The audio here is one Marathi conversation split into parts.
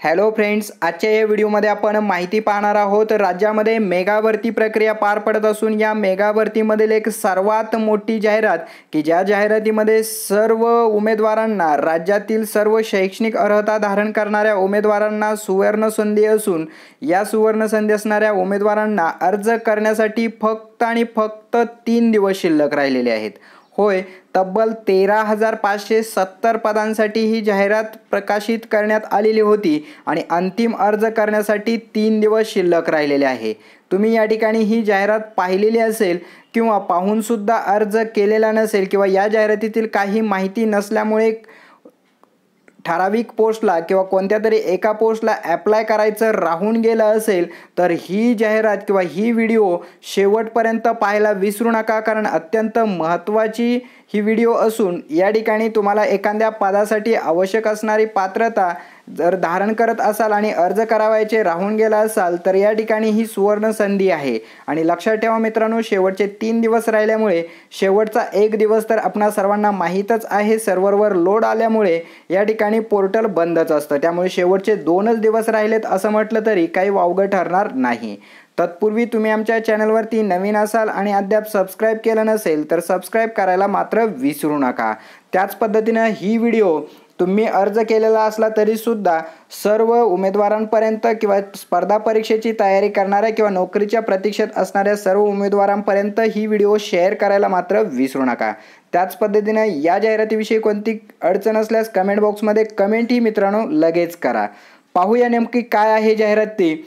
हॅलो फ्रेंड्स आजच्या या व्हिडिओमध्ये आपण माहिती पाहणार आहोत राज्यामध्ये मेगाभरती प्रक्रिया पार पडत असून या मेगाभरतीमधील एक सर्वात मोठी जाहिरात की ज्या जाहिरातीमध्ये सर्व उमेदवारांना राज्यातील सर्व शैक्षणिक अर्हता धारण करणाऱ्या उमेदवारांना सुवर्णसंधी असून या सुवर्ण संधी असणाऱ्या उमेदवारांना अर्ज करण्यासाठी फक्त आणि फक्त तीन दिवस शिल्लक राहिलेले आहेत. होय तब्बल तेरा हजार पाचशे सत्तर पदांसाठी ही जाहिरात प्रकाशित करण्यात आलेली होती आणि अंतिम अर्ज करण्यासाठी तीन दिवस शिल्लक राहिलेले आहे. तुम्ही या ठिकाणी ही जाहिरात पाहिलेली असेल किंवा पाहूनसुद्धा अर्ज केलेला नसेल किंवा या जाहिरातीतील काही माहिती नसल्यामुळे ठराविक पोस्टला किंवा कोणत्या तरी एका पोस्टला ॲप्लाय करायचं राहून गेलं असेल तर ही जाहिरात किंवा ही व्हिडिओ शेवटपर्यंत पाहायला विसरू नका कारण अत्यंत महत्त्वाची ही व्हिडिओ असून या ठिकाणी तुम्हाला एखाद्या पदासाठी आवश्यक असणारी पात्रता जर धारण करत असाल आणि अर्ज करावायचे राहून गेला असाल तर या ठिकाणी ही सुवर्ण संधी आहे. आणि लक्षात ठेवा मित्रांनो शेवटचे तीन दिवस राहिल्यामुळे शेवटचा एक दिवस तर आपणा सर्वांना माहीतच आहे. सर्व्हरवर लोड आल्यामुळे या ठिकाणी पोर्टल बंदच असतं. त्यामुळे शेवटचे दोनच दिवस राहिलेत असं म्हटलं तरी काही वावगं ठरणार नाही. तत्पूर्वी तुम्ही आमच्या चॅनलवरती नवीन असाल आणि अद्याप सबस्क्राईब केलं नसेल तर सबस्क्राईब करायला मात्र विसरू नका. त्याच पद्धतीनं ही व्हिडिओ तुम्ही अर्ज केलेला असला तरीसुद्धा सर्व उमेदवारांपर्यंत किंवा स्पर्धा परीक्षेची तयारी करणाऱ्या किंवा नोकरीच्या प्रतीक्षेत असणाऱ्या सर्व उमेदवारांपर्यंत ही व्हिडिओ शेअर करायला मात्र विसरू नका. त्याच पद्धतीनं या जाहिरातीविषयी कोणती अडचण असल्यास कमेंट बॉक्समध्ये कमेंटही मित्रांनो लगेच करा. पाहूया नेमकी काय आहे जाहिरात. ती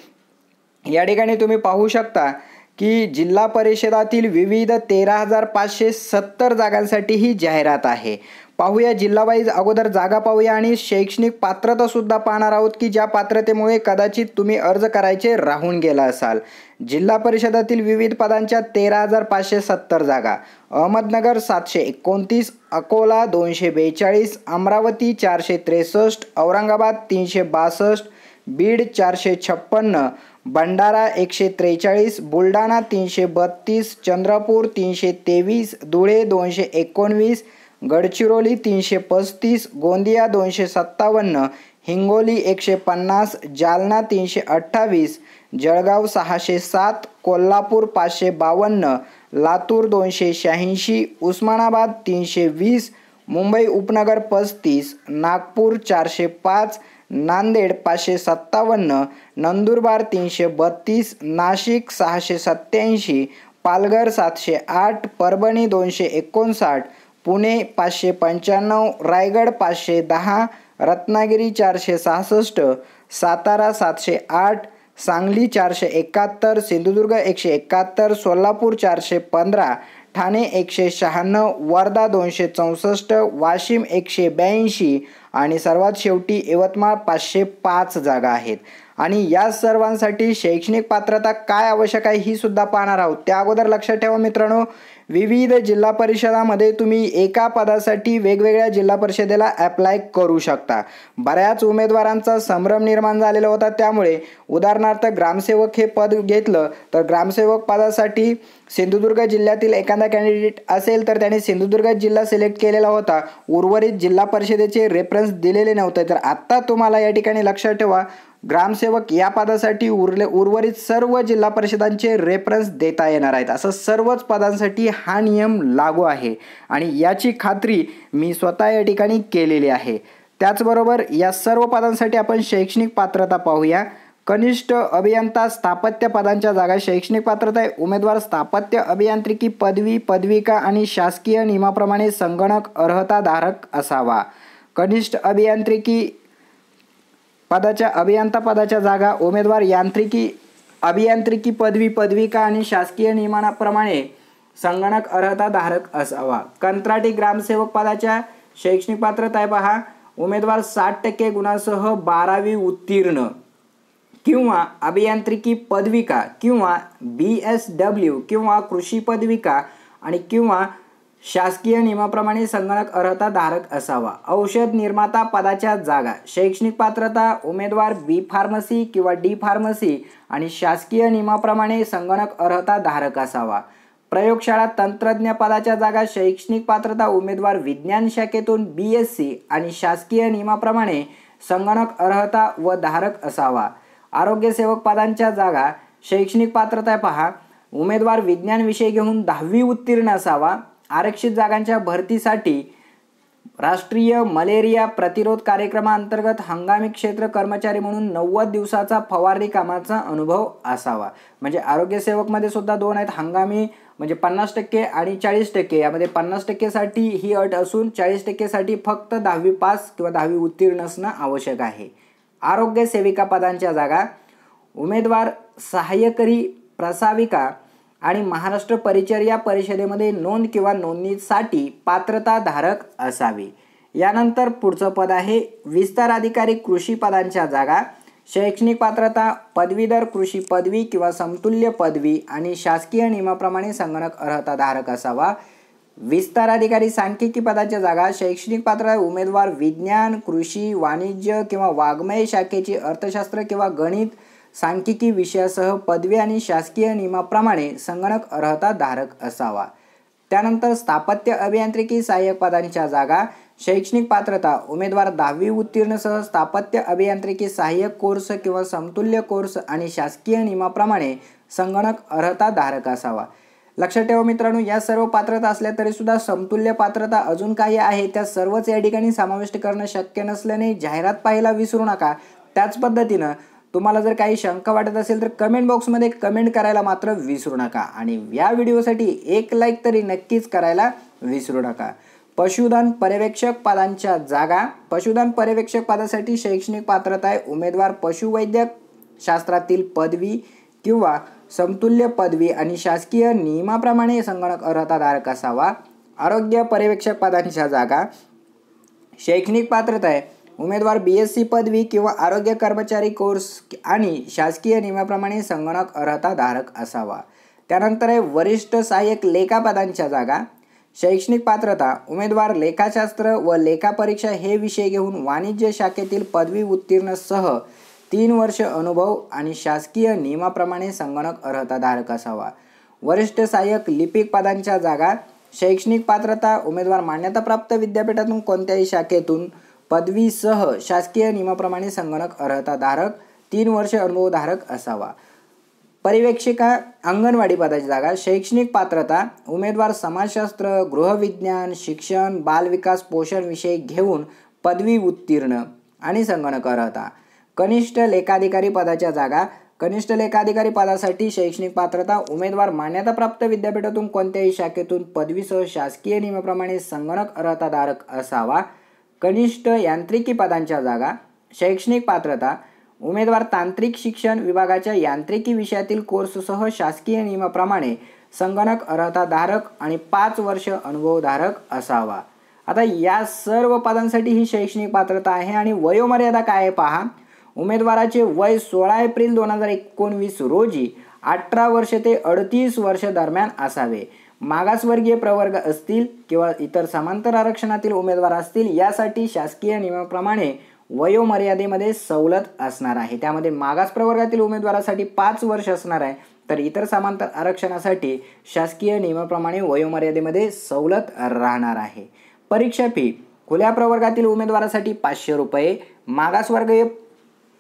या ठिकाणी तुम्ही पाहू शकता की जिल्हा परिषदातील विविध तेरा हजार पाचशे सत्तर जागांसाठी ही जाहिरात आहे. पाहूया जिल्हावाईज अगोदर जागा पाहूया आणि शैक्षणिक पात्रता सुद्धा पाहणार आहोत की ज्या पात्रतेमुळे कदाचित तुम्ही अर्ज करायचे राहून गेला असाल. जिल्हा परिषदातील विविध पदांच्या तेरा हजार पाचशे सत्तर जागा अहमदनगर सातशे एकोणतीस अकोला दोनशे बेचाळीस अमरावती चारशे त्रेसष्ट औरंगाबाद तीनशे बासष्ट बीड चारशे छप्पन्न भंडारा एकशे त्रेचाळीस बुलढाणा तीनशे बत्तीस चंद्रपूर तीनशे तेवीस धुळे दोनशे एकोणवीस गडचिरोली तीनशे पस्तीस गोंदिया दोनशे सत्तावन्न हिंगोली एकशे पन्नास जालना तीनशे अठ्ठावीस जळगाव सहाशे सात कोल्हापूर पाचशे बावन्न लातूर दोनशे शहाऐंशी उस्मानाबाद तीनशे वीस मुंबई उपनगर पस्तीस नागपूर चारशे पाच नांदेड पाचशे सत्तावन्न नंदुरबार तीनशे बत्तीस नाशिक सहाशे सत्त्याऐंशी पालघर सातशे आठ परभणी दोनशे एकोणसाठ पुणे पाचशे पंच्याण्णव रायगड पाचशे दहा रत्नागिरी चारशे सहासष्ट सातारा सातशे आठ सांगली चारशे एकाहत्तर सिंधुदुर्ग एकशे एकाहत्तर सोलापूर चारशे पंधरा ठाणे एकशे शहाण्णव वर्धा दोनशे चौसष्ट वाशिम एकशे ब्याऐंशी आणि सर्वात शेवटी यवतमाळ पाचशे पाच जागा आहेत. आणि या सर्वांसाठी शैक्षणिक पात्रता काय आवश्यक आहे ही सुद्धा पाहणार आहोत. त्या अगोदर लक्षात ठेवा मित्रांनो. विविध जिल्हा परिषदामध्ये तुम्ही एका पदासाठी वेगवेगळ्या जिल्हा परिषदेला ॲप्लाय करू शकता. बऱ्याच उमेदवारांचा संभ्रम निर्माण झालेला होता त्यामुळे. उदाहरणार्थ ग्रामसेवक हे पद घेतलं तर ग्रामसेवक पदासाठी सिंधुदुर्ग जिल्ह्यातील एखादा कॅन्डिडेट असेल तर त्याने सिंधुदुर्ग जिल्हा सिलेक्ट केलेला होता. उर्वरित जिल्हा परिषदेचे रेफरन्स दिलेले नव्हते. तर आत्ता तुम्हाला या ठिकाणी लक्षात ठेवा ग्रामसेवक या पदासाठी उरले उर्वरित सर्व जिल्हा परिषदांचे रेफरन्स देता येणार आहेत. असं सर्वच पदांसाठी हा नियम लागू आहे. आणि याची खात्री मी स्वतः या ठिकाणी केलेली आहे. त्याचबरोबर या सर्व पदांसाठी आपण शैक्षणिक पात्रता पाहूया. कनिष्ठ अभियंता स्थापत्य पदांच्या जागा शैक्षणिक पात्रता आहे. उमेदवार स्थापत्य अभियांत्रिकी पदवी पदविका आणि शासकीय नियमाप्रमाणे संगणक अर्हताधारक असावा. कनिष्ठ अभियांत्रिकी पदाच्या अभियंता पदाच्या जागा उमेदवार यांत्रिकी अभियांत्रिकी पदवी पदविका आणि शासकीय नियमाप्रमाणे संगणक अर्हताधारक असावा. कंत्राटी ग्रामसेवक पदाच्या शैक्षणिक पात्रता आहे पहा. उमेदवार साठ टक्के गुणासह बारावी उत्तीर्ण किंवा अभियांत्रिकी पदविका किंवा बी एस डब्ल्यू किंवा कृषी पदविका आणि किंवा शासकीय नियमाप्रमाणे संगणक अर्हता धारक असावा. औषध निर्माता पदाच्या जागा शैक्षणिक पात्रता उमेदवार बी फार्मसी किंवा डी फार्मसी आणि शासकीय नियमाप्रमाणे संगणक अर्हता धारक असावा. प्रयोगशाळा तंत्रज्ञ पदाच्या जागा शैक्षणिक पात्रता उमेदवार विज्ञान शाखेतून बी एस सी आणि शासकीय नियमाप्रमाणे संगणक अर्हता व धारक असावा. आरोग्यसेवक पदांच्या जागा शैक्षणिक पात्रता पहा. उमेदवार विज्ञान विषय घेऊन दहावी उत्तीर्ण असावा. आरक्षित जागांच्या भरतीसाठी राष्ट्रीय मलेरिया प्रतिरोध कार्यक्रमाअंतर्गत हंगामी क्षेत्र कर्मचारी म्हणून नव्वद दिवसाचा फवारणी कामाचा अनुभव असावा. म्हणजे आरोग्यसेवकमध्ये सुद्धा दोन आहेत. हंगामी म्हणजे पन्नास टक्के आणि चाळीस टक्के. यामध्ये पन्नास टक्केसाठी ही अट असून चाळीस टक्केसाठी फक्त दहावी पास किंवा दहावी उत्तीर्ण असणं आवश्यक आहे. आरोग्य सेविका पदांच्या जागा. उमेदवार सहाय्यकरी प्रसाविका आणि महाराष्ट्र परिचर्या परिषदेमध्ये नोंद किंवा नोंदणीसाठी पात्रताधारक असावी. यानंतर पुढचं पद आहे विस्तार अधिकारी कृषी पदांच्या जागा शैक्षणिक पात्रता पदवीधर कृषी पदवी किंवा समतुल्य पदवी आणि शासकीय नियमाप्रमाणे संगणक अर्हताधारक असावा. विस्तार अधिकारी सांख्यिकी पदाच्या जागा शैक्षणिक पात्र उमेदवार विज्ञान कृषी वाणिज्य किंवा वाङ्मय शाखेची अर्थशास्त्र किंवा गणित सांख्यिकी विषयासह पदवी आणि शासकीय नियमाप्रमाणे संगणक अर्हता धारक असावा. त्यानंतर स्थापत्य अभियांत्रिकी सहाय्यक पदांच्या जागा शैक्षणिक पात्रता उमेदवार दहावी उत्तीर्णसह स्थापत्य अभियांत्रिकी सहाय्यक कोर्स किंवा समतुल्य कोर्स आणि शासकीय नियमाप्रमाणे संगणक अर्हता धारक असावा. लक्षात ठेवा मित्रांनो या सर्व पात्रता असल्या तरी सुद्धा समतुल्य पात्रता अजून काही आहे. त्या सर्वच या ठिकाणी समाविष्ट करणं शक्य नसल्याने जाहिरात पाहायला विसरू नका. त्याच पद्धतीनं तुम्हाला जर काही शंका वाटत असेल तर कमेंट बॉक्समध्ये कमेंट करायला मात्र विसरू नका. आणि या व्हिडिओसाठी एक लाईक तरी नक्कीच करायला विसरू नका. पशुधन पर्यवेक्षक पदांच्या जागा. पशुधन पर्यवेक्षक पदासाठी शैक्षणिक पात्रता आहे. उमेदवार पशुवैद्यक शास्त्रातील पदवी किंवा समतुल्य पदवी आणि शासकीय नियमाप्रमाणे संगणक अर्हताधारक असावा. आरोग्य पर्यवेक्षक पदांच्या जागा. शैक्षणिक पात्रता आहे. उमेदवार बी एस सी पदवी किंवा आरोग्य कर्मचारी कोर्स आणि शासकीय नियमाप्रमाणे संगणक अर्हता धारक असावा. त्यानंतर आहे वरिष्ठ सहाय्यक लेखापदांच्या जागा शैक्षणिक पात्रता उमेदवार लेखाशास्त्र व लेखापरीक्षा हे विषय घेऊन वाणिज्य शाखेतील पदवी उत्तीर्णसह तीन वर्ष अनुभव आणि शासकीय नियमाप्रमाणे संगणक अर्हताधारक असावा. वरिष्ठ सहाय्यक लिपिक पदांच्या जागा शैक्षणिक पात्रता उमेदवार मान्यताप्राप्त विद्यापीठातून कोणत्याही शाखेतून पदवीसह शासकीय नियमाप्रमाणे संगणक अर्हताधारक तीन वर्ष अनुभवधारक असावा. परिवेक्षिका अंगणवाडी पदाची जागा शैक्षणिक पात्रता उमेदवार समाजशास्त्र गृहविज्ञान शिक्षण बालविकास पोषण विषय घेऊन पदवी उत्तीर्ण आणि संगणक अर्हता. कनिष्ठ लेखाधिकारी पदाच्या जागा कनिष्ठ लेखाधिकारी पदासाठी शैक्षणिक पात्रता उमेदवार मान्यताप्राप्त विद्यापीठातून कोणत्याही शाखेतून पदवीसह शासकीय नियमाप्रमाणे संगणक अर्हताधारक असावा. कनिष्ठ यांत्रिकी पदांच्या जागा शैक्षणिक पात्रता उमेदवार तांत्रिक शिक्षण विभागाच्या यांत्रिकी विषयातील कोर्ससह शासकीय नियमाप्रमाणे संगणक अर्हताधारक आणि पाच वर्ष अनुभवधारक असावा. आता या सर्व पदांसाठी ही शैक्षणिक पात्रता आहे आणि वयोमर्यादा काय आहे पहा. उमेदवाराचे वय सोळा एप्रिल दोन हजार एकोणवीस रोजी अठरा वर्ष ते अडतीस वर्ष दरम्यान असावे. मागासवर्गीय प्रवर्ग असतील किंवा इतर समांतर आरक्षणातील उमेदवार असतील यासाठी शासकीय नियमाप्रमाणे वयोमर्यादेमध्ये सवलत असणार आहे. त्यामध्ये मागास प्रवर्गातील उमेदवारासाठी पाच वर्ष असणार आहे. तर इतर समांतर आरक्षणासाठी शासकीय नियमाप्रमाणे वयोमर्यादेमध्ये सवलत राहणार आहे. परीक्षा फी खुल्या प्रवर्गातील उमेदवारासाठी पाचशे रुपये मागासवर्गीय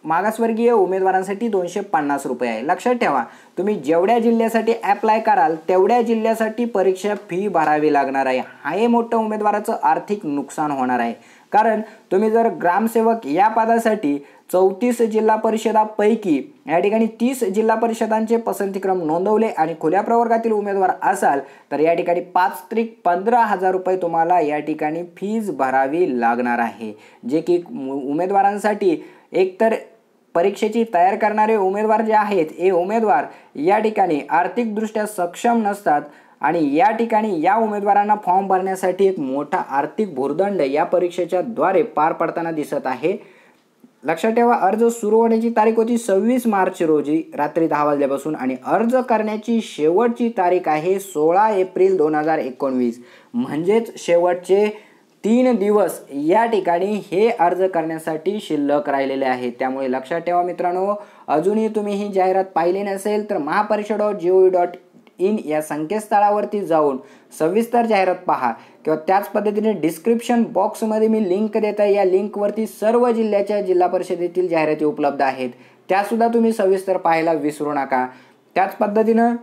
मागासवर्गीय उमेदवारांसाठी दोनशे पन्नास रुपये आहे. लक्षात ठेवा तुम्ही जेवढ्या जिल्ह्यासाठी ॲप्लाय कराल तेवढ्या जिल्ह्यासाठी परीक्षा फी भरावी लागणार आहे. हा हे मोठं उमेदवाराचं आर्थिक नुकसान होणार आहे. कारण तुम्ही जर ग्रामसेवक या पदासाठी चौतीस जिल्हा परिषदापैकी या ठिकाणी तीस जिल्हा परिषदांचे पसंतीक्रम नोंदवले आणि खुल्या प्रवर्गातील उमेदवार असाल तर या ठिकाणी पाच त्रिक पंधरा हजार रुपये तुम्हाला या ठिकाणी फीज भरावी लागणार आहे. जे की उमेदवारांसाठी एकतर परीक्षेची तयार करणारे उमेदवार जे आहेत हे उमेदवार या ठिकाणी आर्थिकदृष्ट्या सक्षम नसतात आणि या ठिकाणी या उमेदवारांना फॉर्म भरण्यासाठी एक मोठा आर्थिक भुर्दंड या परीक्षेच्या द्वारे पार पडताना दिसत आहे. लक्षात ठेवा अर्ज सुरू होण्याची तारीख होती सव्वीस मार्च रोजी रात्री दहा वाजल्यापासून आणि अर्ज करण्याची शेवटची तारीख आहे सोळा एप्रिल दोन हजार एकोणवीस. म्हणजेच शेवटचे तीन दिवस या ठिकाणी हे अर्ज करण्यासाठी शिल्लक राहिलेले आहे. त्यामुळे लक्षात ठेवा मित्रांनो अजूनही तुम्ही ही जाहिरात पाहिली नसेल तर Mahaparishad dot G O dot in या संकेतस्थळावरती जाऊन सविस्तर जाहिरात पहा किंवा त्याच पद्धतीने डिस्क्रिप्शन बॉक्समध्ये मी लिंक देत आहे. या लिंकवरती सर्व जिल्ह्याच्या जिल्हा परिषदेतील जाहिराती उपलब्ध आहेत. त्यासुद्धा तुम्ही सविस्तर पाहायला विसरू नका. त्याच पद्धतीनं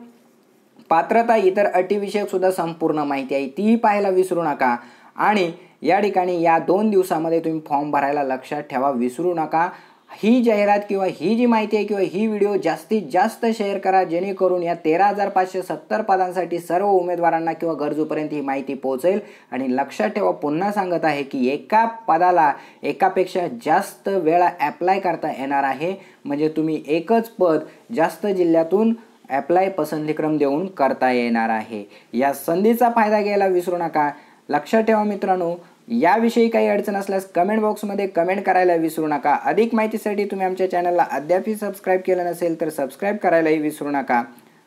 पात्रता इतर अटीविषयक सुद्धा संपूर्ण माहिती आहे. तीही पाहायला विसरू नका. आणि या ठिकाणी या दोन दिवसामध्ये तुम्ही फॉर्म भरायला लक्षात ठेवा विसरू नका. ही जाहिरात किंवा ही जी माहिती आहे किंवा ही व्हिडिओ जास्तीत जास्त शेअर करा जेणेकरून या तेरा हजार पाचशे सत्तर पदांसाठी सर्व उमेदवारांना किंवा गरजूपर्यंत ही माहिती पोहोचेल. आणि लक्षात ठेवा पुन्हा सांगत आहे की एका पदाला एकापेक्षा जास्त वेळा ॲप्लाय करता येणार आहे. म्हणजे तुम्ही एकच पद जास्त जिल्ह्यातून ॲप्लाय पसंतीक्रम देऊन करता येणार आहे. या संधीचा फायदा घ्यायला विसरू नका. लक्षात ठेवा मित्रांनो याविषयी काही अडचण असल्यास कमेंट बॉक्समध्ये कमेंट करायला विसरू नका. अधिक माहितीसाठी तुम्ही आमच्या चॅनलला अद्यापही सबस्क्राईब केलं नसेल तर सबस्क्राईब करायलाही विसरू नका.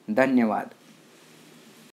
धन्यवाद.